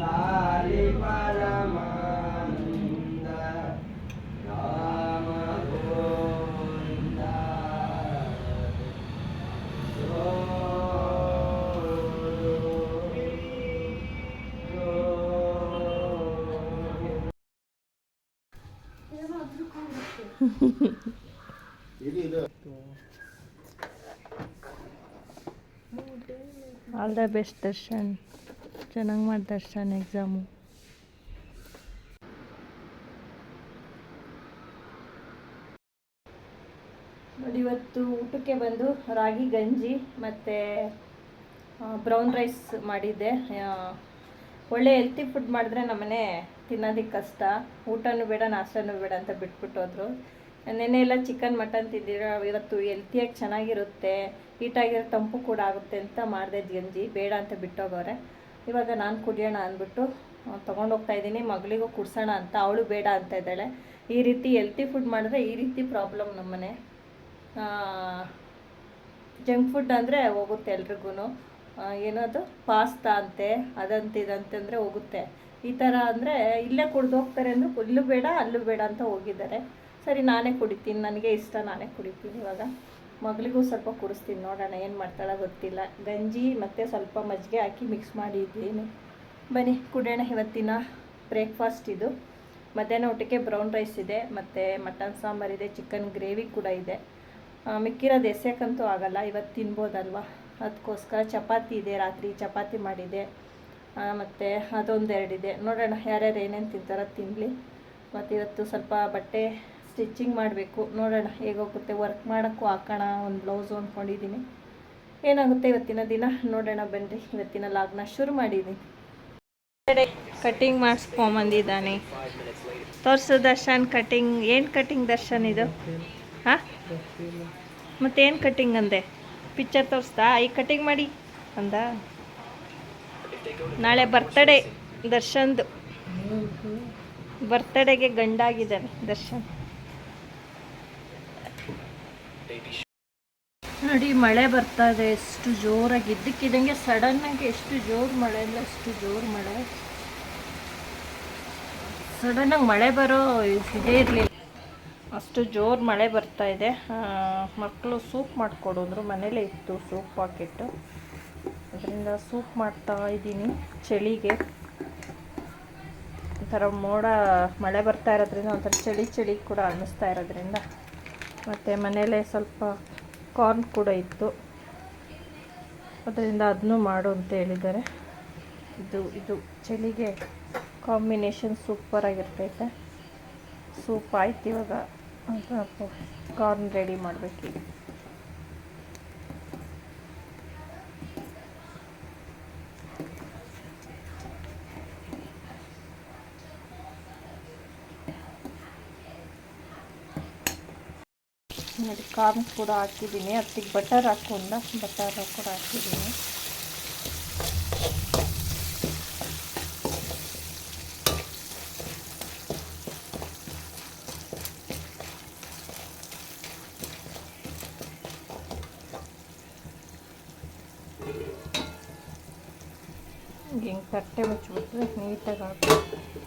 lariparamanda ramathonda soomi soomi all the best Darshan. ಚೆನ್ನಾಗಿ ಮಾಡ್ತಾರೆ ಸ್ಟಾನ್ exam ನೋಡಿ, ಇವತ್ತು ಊಟಕ್ಕೆ ಬಂದು ರಾಗಿ, ಗಂಜಿ ಮತ್ತು ಬ್ರೌನ್ ರೈಸ್ ಮಾಡಿದ್ದೆ. ಒಳ್ಳೆ ಹೆಲ್ತಿ ಫುಡ್ ಮಾಡಿದ್ರೆ ನಮ್ಮನೆ ತಿನ್ನೋದಕ್ಕೆ ಕಷ್ಟ. ಊಟನೂ ಬೇಡ, ನಾಷ್ಟನೂ ಬೇಡ ಅಂತ ಬಿಟ್ಬಿಟ್ಟು ಹೋದರು ನೆನ್ನೆ ಎಲ್ಲ ಚಿಕನ್ ಮಟನ್ ತಿಂದಿರ, ಇವತ್ತು ಹೆಲ್ತಿಯಾಗಿ ಚೆನ್ನಾಗಿರುತ್ತೆ. ಹೀಟಾಗಿರೋ ತಂಪು ಕೂಡ ಆಗುತ್ತೆ ಅಂತ ಮಾಡಿದೆ ಗಂಜಿ. ಬೇಡ ಅಂತ ಬಿಟ್ಟೋಗವ್ರೆ. ಇವಾಗ ನಾನು ಕುಡಿಯೋಣ ಅಂದ್ಬಿಟ್ಟು ತೊಗೊಂಡೋಗ್ತಾ ಇದ್ದೀನಿ, ಮಗಳಿಗೂ ಕುಡ್ಸೋಣ ಅಂತ, ಅವಳು ಬೇಡ ಅಂತ ಇದ್ದಾಳೆ. ಈ ರೀತಿ ಹೆಲ್ತಿ ಫುಡ್ ಮಾಡಿದ್ರೆ ಈ ರೀತಿ ಪ್ರಾಬ್ಲಮ್ ನಮ್ಮನೆ. ಜಂಕ್ ಫುಡ್ ಅಂದರೆ ಹೋಗುತ್ತೆ ಎಲ್ರಿಗೂ ಏನದು ಪಾಸ್ತಾ ಅಂತೆ, ಅದಂತೆ ಇದಂತಂದರೆ ಹೋಗುತ್ತೆ. ಈ ಥರ ಅಂದರೆ ಇಲ್ಲೇ ಕುಡ್ದು ಹೋಗ್ತಾರೆ ಅಂದರೆ ಇಲ್ಲೂ ಬೇಡ, ಅಲ್ಲೂ ಬೇಡ ಅಂತ ಹೋಗಿದ್ದಾರೆ. ಸರಿ, ನಾನೇ ಕುಡಿತೀನಿ, ನನಗೆ ಇಷ್ಟ, ನಾನೇ ಕುಡಿತೀನಿ ಇವಾಗ. ಮಗಳಿಗೂ ಸ್ವಲ್ಪ ಕುಡಿಸ್ತೀನಿ ನೋಡೋಣ, ಏನು ಮಾಡ್ತಾಳೆ ಗೊತ್ತಿಲ್ಲ. ಗಂಜಿ ಮತ್ತು ಸ್ವಲ್ಪ ಮಜ್ಜಿಗೆ ಹಾಕಿ ಮಿಕ್ಸ್ ಮಾಡಿದ್ದೀನಿ. ಬನ್ನಿ, ಕುಡಿಯೋಣ ಇವತ್ತಿನ ಬ್ರೇಕ್ಫಾಸ್ಟ್ ಇದು. ಮಧ್ಯಾಹ್ನ ಊಟಕ್ಕೆ ಬ್ರೌನ್ ರೈಸ್ ಇದೆ, ಮತ್ತು ಮಟನ್ ಸಾಂಬಾರಿದೆ ಚಿಕನ್ ಗ್ರೇವಿ ಕೂಡ ಇದೆ. ಮಿಕ್ಕಿರೋದು ಎಸೆಯಕ್ಕಂತೂ ಆಗಲ್ಲ, ಇವತ್ತು ತಿನ್ಬೋದಲ್ವಾ? ಅದಕ್ಕೋಸ್ಕರ ಚಪಾತಿ ಇದೆ, ರಾತ್ರಿ ಚಪಾತಿ ಮಾಡಿದೆ. ಮತ್ತು ಅದೊಂದೆರಡಿದೆ. ನೋಡೋಣ ಯಾರ್ಯಾರು ಏನೇನು ತಿಂತಾರೋ ತಿನ್ನಲಿ ಮತ್ತು ಇವತ್ತು ಸ್ವಲ್ಪ ಬಟ್ಟೆ ಸ್ಟಿಚಿಂಗ್ ಮಾಡಬೇಕು. ನೋಡೋಣ ಹೇಗೋಗುತ್ತೆ ವರ್ಕ್ ಮಾಡೋಕ್ಕೂ ಹಾಕೋಣ, ಒಂದು ಬ್ಲೌಸು ಅಂದ್ಕೊಂಡಿದ್ದೀನಿ ಏನಾಗುತ್ತೆ ಇವತ್ತಿನ ದಿನ? ನೋಡೋಣ ಬನ್ನಿರಿ ಇವತ್ತಿನ ಲಾಗ್ನ ಶುರು ಮಾಡಿದ್ದೀನಿ. ಕಟಿಂಗ್ ಮಾಡಿಸ್ಕೊಂಬಂದಿದ್ದಾನೆ. ತೋರಿಸು ದರ್ಶನ್ ಕಟಿಂಗ್ ಏನು ಕಟಿಂಗ್ ದರ್ಶನ್ ಇದು? ಹಾಂ? ಮತ್ತೇನು ಕಟಿಂಗ್ ಅಂದೆ? ಪಿಕ್ಚರ್ ತೋರಿಸ್ತಾ? ಈ ಕಟಿಂಗ್ ಮಾಡಿ ಅಂದ? ನಾಳೆ ಬರ್ತಡೇ ದರ್ಶನ್ದು. ಬರ್ತಡೇಗೆ ಗಂಡಾಗಿದ್ದಾನೆ ದರ್ಶನ್. ನೋಡಿ, ಮಳೆ ಬರ್ತಾ ಇದೆ. ಎಷ್ಟು ಜೋರಾಗಿ ಇದ್ದಕ್ಕಿದ್ದಂಗೆ ಸಡನ್ನಾಗಿ ಎಷ್ಟು ಜೋರು ಮಳೆ ಅಂದರೆ ಅಷ್ಟು ಜೋರು ಮಳೆ. ಸಡನ್ನಾಗಿ ಮಳೆ ಬರೋ ಇದೇ ಇರಲಿಲ್ಲ. ಅಷ್ಟು ಜೋರು ಮಳೆ ಬರ್ತಾ ಇದೆ. ಮಕ್ಕಳು ಸೂಪ್ ಮಾಡಿಕೊಡಿದ್ರು ಮನೇಲೇ ಇತ್ತು ಸೂಪ್ ಪಾಕೆಟ್ಟು ಅದರಿಂದ ಸೂಪ್ ಮಾಡ್ತಾ ಇದ್ದೀನಿ ಚಳಿಗೆ. ಒಂಥರ ಮೋಡ ಮಳೆ ಬರ್ತಾ ಇರೋದ್ರಿಂದ ಒಂಥರ ಚಳಿ ಚಳಿ ಕೂಡ ಅನ್ನಿಸ್ತಾ ಇರೋದ್ರಿಂದ. ಮತ್ತು ಮನೇಲೇ ಸ್ವಲ್ಪ ಕಾರ್ನ್ ಕೂಡ ಇತ್ತು. ಅದರಿಂದ ಅದನ್ನು ಮಾಡು ಅಂತ ಹೇಳಿದ್ದಾರೆ. ಇದು ಇದು ಚಳಿಗೆ ಕಾಂಬಿನೇಷನ್ ಸೂಪರಾಗಿರ್ತೈತೆ ಸೂಪ್ ಆಯ್ತು ಇವಾಗ. ಕಾರ್ನ್ ರೆಡಿ ಮಾಡಬೇಕೀಗ. ನೋಡಿ ಕಾರ್ನ್ ಕೂಡ ಹಾಕಿದ್ದೀನಿ ಅದಕ್ಕೆ ಬಟರ್ ಹಾಕೊಂಡ ಬಟರ್ ಕೂಡ ಹಾಕಿದ್ದೀನಿ ಹಿಂಗೆ ತಟ್ಟೆ ಮುಚ್ಚಿಬಿಟ್ರೆ ನೀಟಾಗಿ ಹಾಕಿ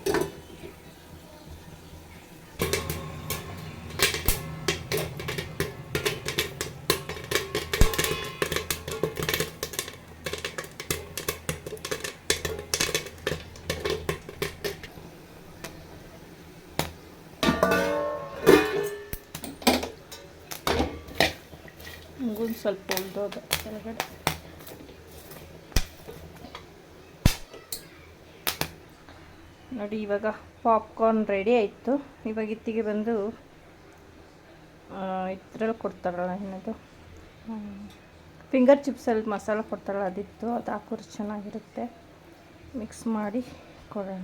ಸ್ವಲ್ಪ ಉಳ್ದೋದು ಕೆಳಗಡೆ. ನೋಡಿ, ಇವಾಗ ಪಾಪ್ಕಾರ್ನ್ ರೆಡಿ ಆಯಿತು. ಇವಾಗ ಇತ್ತಿಗೆ ಬಂದು ಇದ್ರಲ್ಲಿ ಕೊಡ್ತಾರಲ್ಲ ಏನದು ಫಿಂಗರ್ ಚಿಪ್ಸಲ್ಲಿ ಮಸಾಲ ಕೊಡ್ತಾರಲ್ಲ, ಅದಿತ್ತು. ಅದು ಹಾಕಿದ್ರೆ ಚೆನ್ನಾಗಿರುತ್ತೆ. ಮಿಕ್ಸ್ ಮಾಡಿ ಕೊಡೋಣ.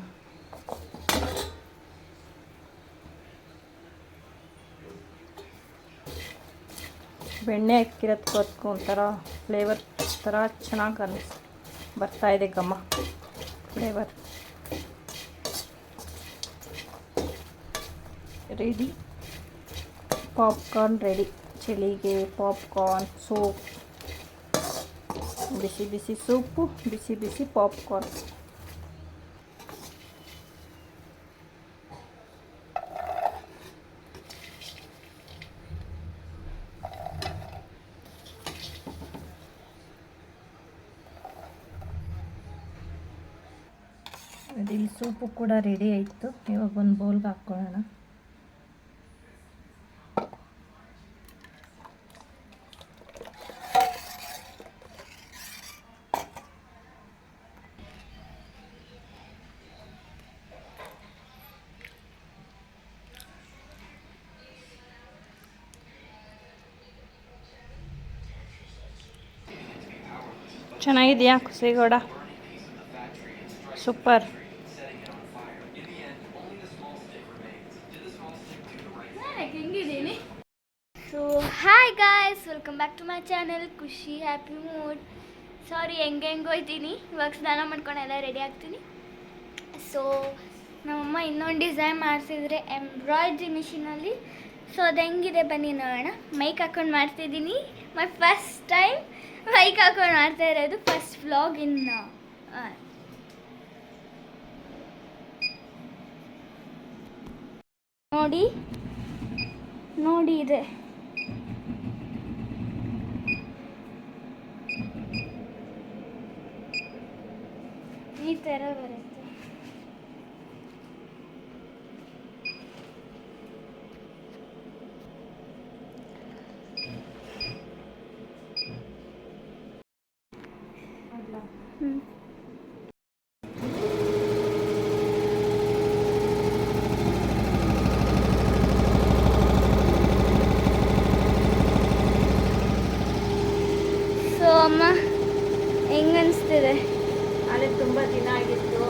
ಬೆಣ್ಣೆ ಹಾಕಿರೋದಕ್ಕೂ ಅದಕ್ಕೂ ಒಂಥರ ಫ್ಲೇವರ್ ಥರ ಚೆನ್ನಾಗಿ ಅನ್ನಿಸ್ ಬರ್ತಾ ಇದೆ ಘಮ. ಫ್ಲೇವರ್ ರೆಡಿ ಪಾಪ್ಕಾರ್ನ್ ರೆಡಿ ಚಳಿಗೆ ಪಾಪ್ಕಾರ್ನ್ ಸೂಪ್ ಬಿಸಿ ಬಿಸಿ ಸೂಪು ಬಿಸಿ ಬಿಸಿ ಪಾಪ್ಕಾರ್ನ್ ಇಲ್ಲಿ ಸೂಪು ಕೂಡ ರೆಡಿ ಆಯಿತು. ಇವಾಗ ಒಂದು ಬೌಲ್ಗೆ ಹಾಕ್ಕೊಳ್ಳೋಣ. ಚೆನ್ನಾಗಿದೆಯಾ ಕುಸಿಗೌಡ? ಸೂಪರ್. ಚಾನಲ್ ಖುಷಿ ಹ್ಯಾಪಿ ಮೂಡ್ ಸಾರಿ ಹೆಂಗೆ ಹೆಂಗೆ ಇವಾಗ ಸ್ನಾನ ಮಾಡ್ಕೊಂಡು ಎಲ್ಲ ರೆಡಿ ಆಗ್ತೀನಿ. ಸೊ ನಮ್ಮಮ್ಮ ಇನ್ನೊಂದು ಡಿಸೈನ್ ಮಾಡಿಸಿದ್ರೆ ಎಂಬ್ರಾಯ್ಡ್ರಿ ಮಿಷಿನಲ್ಲಿ ಸೊ ಅದು ಹೆಂಗಿದೆ ಬನ್ನಿ ನೋಡೋಣ. ಮೈಕ್ ಹಾಕೊಂಡು ಮಾಡ್ತಿದ್ದೀನಿ. ಮೈ ಫಸ್ಟ್ ಟೈಮ್ ಮೈಕ್ ಹಾಕೊಂಡು ಮಾಡ್ತಾ ಇರೋದು. ಫಸ್ಟ್ ವ್ಲಾಗ್ ಇನ್ ನೋಡಿ. ನೋಡಿ ಇದೆ. ಈ ಥರ ಬರುತ್ತೆ ಹ್ಞೂ ಸೊ ಅಮ್ಮ ಹೆಂಗನ್ಸ್ತಿದೆ ಆದರೆ ತುಂಬ ದಿನ ಆಗಿತ್ತು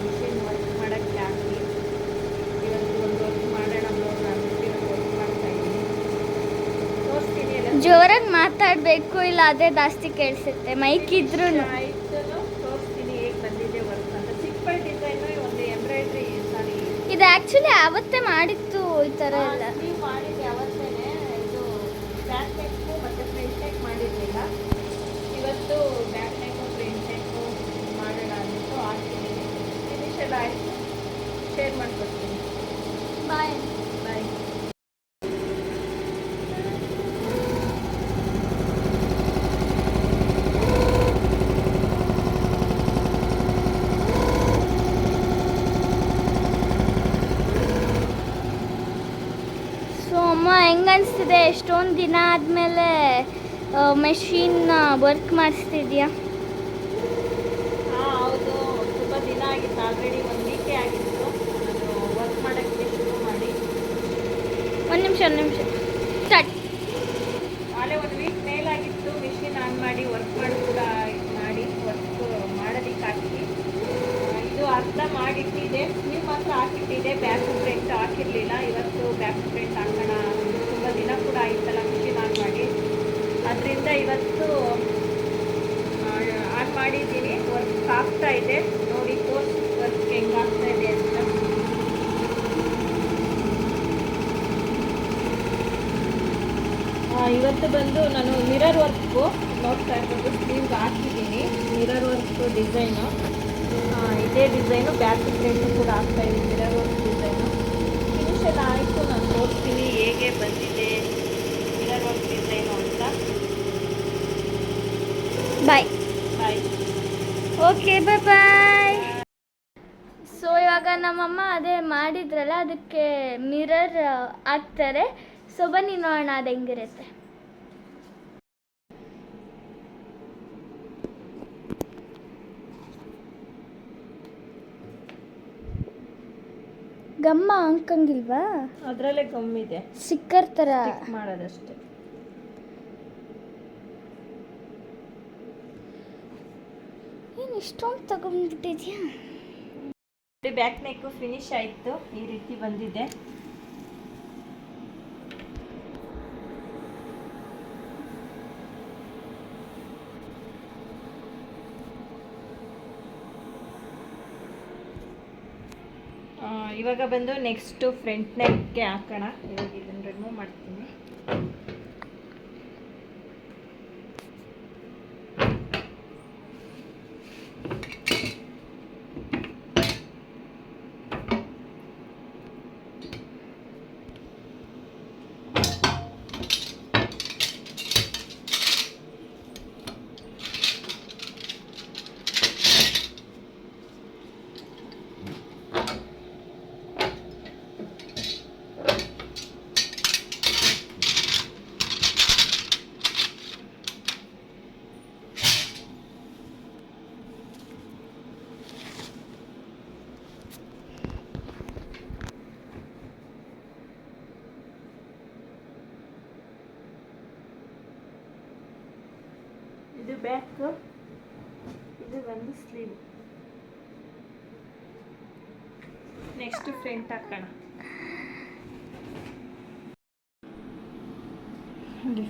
ಮಿಷಿನ್ ವರ್ಕ್ ಮಾಡೋಕ್ಕೆ ಆಗಲಿ ಇವತ್ತು ಒಂದು ವರ್ಕ್ ಮಾಡೋಣ ನೋಡೋಣ ಅಂದ್ಬಿಟ್ಟು ವರ್ಕ್ ಮಾಡ್ತಾ ಇದ್ದೀನಿ ತೋರಿಸ್ತೀನಿ ಎಲ್ಲ ಜೋರಾಗಿ ಮಾತಾಡಬೇಕು ಇಲ್ಲ ಅದೇ ಜಾಸ್ತಿ ಕೇಳಿಸುತ್ತೆ. ಮೈಕ್ ಇದ್ರೂ ಇದು ಆ್ಯಕ್ಚುಲಿ ಆವತ್ತೇ ಮಾಡಿತ್ತು ಈ ಥರ ಎಲ್ಲ. ಬ್ಯಾಕ್ ನೆಕ್ ಇವತ್ತು ಬ್ಯಾಕ್ ಮಾಡೋಣ ಅಂದ್ಬಿಟ್ಟು ಆಯಿತು ಶೇರ್ ಮಾಡ್ಕೊಡ್ತೀನಿ. ಬಾಯ್ ಬಾಯ್ ಸೊ ಅಮ್ಮ ಹೆಂಗನ್ಸ್ತಿದೆ ಎಷ್ಟೊಂದು ದಿನ ಆದಮೇಲೆ ಮೆಷಿನ್ ವರ್ಕ್ ಮಾಡಿಸ್ತಿದ್ಯಾ? ಹಾಂ ಹೌದು. ತುಂಬ ದಿನ ಆಗಿತ್ತು. ಆಲ್ರೆಡಿ ಒಂದು ವೀಕೆ ಆಗಿತ್ತು. ವರ್ಕ್ ಮಾಡೋಕ್ಕೆ ಶುರು ಮಾಡಿ. ಒಂದು ನಿಮಿಷ ಒಂದು ನಿಮಿಷ. ಸ್ಟಾರ್ಟ್ ಆಲೇ ಒಂದು ವೀಕ್ ಮೇಲಾಗಿತ್ತು ಮಿಷಿನ್ ಆನ್ ಮಾಡಿ ವರ್ಕ್ ಮಾಡಿ ಕೂಡ ಮಾಡಿ ವರ್ಕ್ ಮಾಡೋದಕ್ಕೆ ಹಾಕಿ. ಇದು ಅರ್ಧ ಮಾಡಿಟ್ಟಿದೆ. ನೀವು ಮಾತ್ರ ಹಾಕಿಟ್ಟಿದೆ. Back print ಹಾಕಿರಲಿಲ್ಲ. ಇವತ್ತು ಬ್ಯಾಕ್ ಪ್ರಿಂಟ್ ಹಾಕೋಣ ತುಂಬ ಖುಷಿ ಆನ್ ಮಾಡಿ. ಅದರಿಂದ ಇವತ್ತು ಆನ್ ಮಾಡಿದ್ದೀನಿ. ವರ್ಕ್ ಆಗ್ತಾ ಇದೆ. ನೋಡಿ ಕೋರ್ಸ್ ವರ್ಕ್ ಹೆಂಗಾಗ್ತಾ ಇದೆ ಅಂತ. ಇವತ್ತು ಬಂದು ನಾನು ಮಿರರ್ ವರ್ಕು ನೋಡ್ತಾ ಇರ್ಬೋದು. ಸ್ಲೀವ್ಗೆ ಹಾಕಿದ್ದೀನಿ. ಮಿರರ್ ವರ್ಕ್ ಡಿಸೈನು ಇದೇ ಡಿಸೈನು ಬ್ಯಾಕ್ ಪ್ಲೇಟು ಕೂಡ ಹಾಕ್ತಾ ಇದ್ದೀನಿ ಮಿರರ್ ವರ್ಕ್ ಡಿಸೈನು ಎಲ್ಲ ಆಯಿತು, ನಾನು ನೋಡ್ತೀನಿ ಹೇಗೆ ಬಂದಿದೆ. ಅಂತ ಬಾಯ್ ಬಾಯ್ ಓಕೆ ಬಾಯ್ ಬಾಯ್ ಸೊ ಇವಾಗ ನಮ್ಮಮ್ಮ ಅದೇ ಮಾಡಿದ್ರಲ್ಲ ಅದಕ್ಕೆ ಮಿರರ್ ಹಾಕ್ತಾರೆ. ಸೊ ಬನ್ನಿ ನೋಡೋಣ ಅದು ಹೆಂಗಿರುತ್ತೆ. ಗಮ್ಮ ಅಂಕಂಗಿಲ್ವಾ? ಅದರಲ್ಲೇ ಇದೆ. ಸಿಕ್ಕರ್ ಥರ ಮಾಡೋದಷ್ಟೇ ಏನು ಇಷ್ಟೊಂದು ತಗೊಂಡ್ಬಿಟ್ಟಿದ್ಯಾ? ಬ್ಯಾಕ್ ನೆಕ್ಕು ಫಿನಿಶ್ ಆಯಿತು, ಈ ರೀತಿ ಬಂದಿದೆ. ಇವಾಗ ಬಂದು ನೆಕ್ಸ್ಟು ಫ್ರಂಟ್ ನೆಕ್ಗೆ ಹಾಕೋಣ. ಇವಾಗ ಇದನ್ನು ರಿಮೂವ್ ಮಾಡ್ತೀನಿ. ಬ್ಯಾಕ್ ಇದು ಬಂದು ಸ್ಲೀವ್ ನೆಕ್ಸ್ಟ್ ಫ್ರಂಟ್ ಹಾಕೋಣ.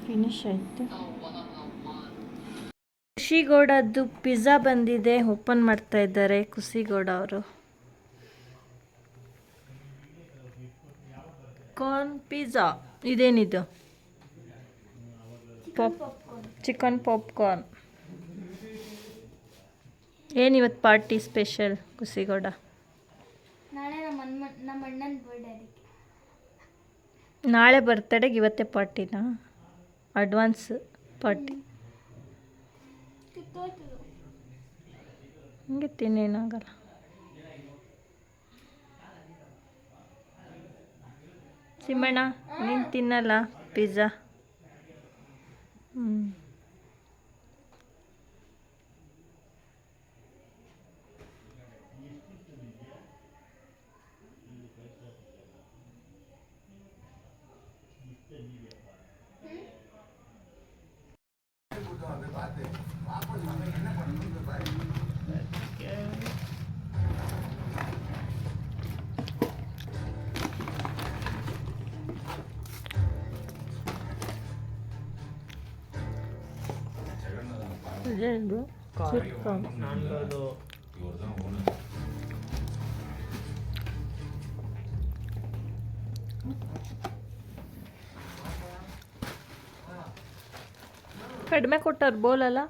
ಫಿನಿಶ್ ಆಯಿತು. ಖುಷಿಗೌಡದ್ದು ಪಿಜ್ಜಾ ಬಂದಿದೆ ಓಪನ್ ಮಾಡ್ತಾ ಇದ್ದಾರೆ ಖುಷಿಗೌಡ ಅವರು. ಕಾರ್ನ್ ಪಿಜ್ಜಾ ಇದೇನಿದು? ಪಾಪ್ ಚಿಕನ್ ಪಾಪ್ಕಾರ್ನ್ ಏನಿವತ್ತು ಪಾರ್ಟಿ ಸ್ಪೆಷಲ್ ಕುಸಿಗೌಡ? ನಾಳೆ ನಮ್ಮ ಅಣ್ಣ ನಮ್ಮ ಅಣ್ಣನ ಬರ್ಡೇ ಅದಕ್ಕೆ. ನಾಳೆ ಬರ್ತಡೆಗೆ ಇವತ್ತೇ ಪಾರ್ಟಿನಾ ಅಡ್ವಾನ್ಸ್ ಪಾರ್ಟಿ ಹಿಂಗೆ ಹಂಗೆ ತಿನ್ನೇನಾಗಲ್ಲ ಸಿಮ್ಮಣ್ಣ ನೀನು ತಿನ್ನಲ್ಲ ಪಿಜ್ಜಾ ಹ್ಞೂ 이제 뭐? 됐다. 난걸로 ಕಡಿಮೆ ಕೊಟ್ಟವ್ರು ಬೋಲಲ್ಲ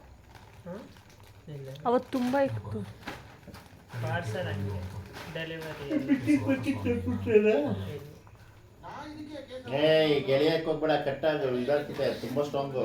ಅವತ್ತು ತುಂಬ ಇತ್ತು. ಪಾರ್ಸಲ್ ಡೆಲಿವರಿ ಏಯ್ ಗೆಳೆಯಕ್ಕೆ ಹೋಗ್ಬೇಡ ಕಟ್ಟಾಗ ಇದಾಗ್ತಿದೆ ತುಂಬಾ ಸ್ಟ್ರಾಂಗು